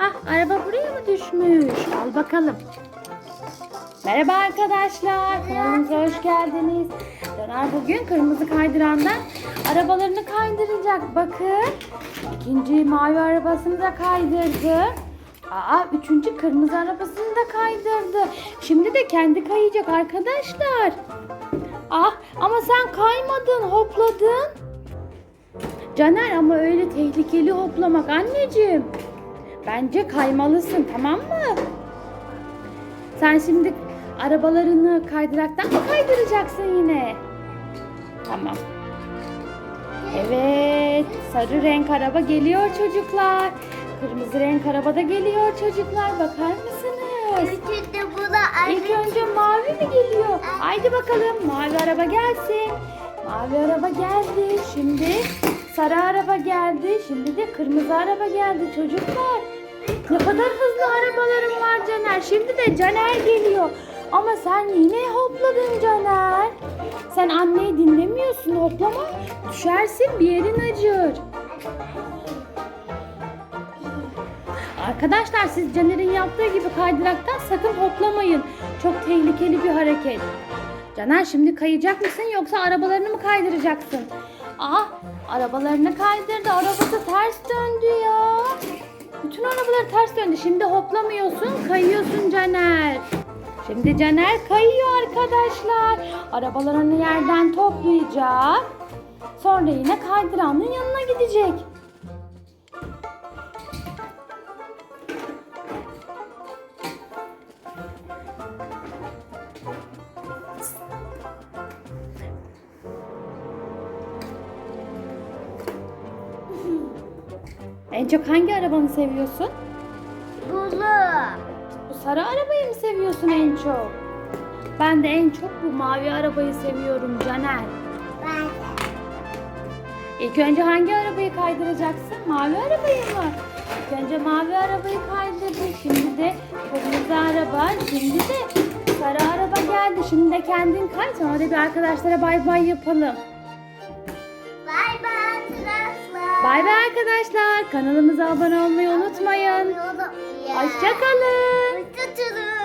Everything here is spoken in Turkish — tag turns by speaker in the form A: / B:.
A: Ah araba buraya mı düşmüş? Al bakalım. Merhaba arkadaşlar. Kanalımıza hoş geldiniz. Caner bugün kırmızı kaydırandan arabalarını kaydıracak. Bakın. İkinci mavi arabasını da kaydırdı. Aa üçüncü kırmızı arabasını da kaydırdı. Şimdi de kendi kayacak arkadaşlar. Ah ama sen kaymadın hopladın. Caner ama öyle tehlikeli hoplamak anneciğim. Bence kaymalısın tamam mı? Sen şimdi arabalarını kaydıraktan mı kaydıracaksın yine? Tamam. Evet, sarı renk araba geliyor çocuklar. Kırmızı renk araba da geliyor çocuklar. Bakar mısınız?
B: Üçüncü bu da
A: İlk önce mavi mi geliyor? Haydi bakalım mavi araba gelsin. Mavi araba geldi. Şimdi sarı araba geldi. Şimdi de kırmızı araba geldi çocuklar. Ne kadar hızlı arabalarım var Caner. Şimdi de Caner geliyor. Ama sen yine hopladın Caner. Sen anneyi dinlemiyorsun hoplama. Düşersin bir yerin acır. Arkadaşlar siz Caner'in yaptığı gibi kaydıraktan sakın hoplamayın. Çok tehlikeli bir hareket. Caner şimdi kayacak mısın yoksa arabalarını mı kaydıracaksın? Aa arabalarını kaydırdı. Arabası ters döndü ya. Bütün arabalar ters döndü. Şimdi hoplamıyorsun kayıyorsun Caner. Şimdi Caner kayıyor arkadaşlar. Arabalarını yerden toplayacak. Sonra yine kaydıranın yanına gidecek. En çok hangi arabanı seviyorsun?
B: Bulu.
A: Bu sarı arabayı mı seviyorsun en çok? Ben de en çok bu mavi arabayı seviyorum Caner.
B: Ben de.
A: İlk önce hangi arabayı kaydıracaksın? Mavi arabayı mı? İlk önce mavi arabayı kaydırdın. Şimdi de kırmızı araba. Şimdi de sarı araba geldi. Şimdi de kendin kay. Sonra da bir arkadaşlara bay bay yapalım.
B: Bay bay arkadaşlar.
A: Kanalımıza abone olmayı unutmayın. Hoşçakalın.
B: Hoşçakalın.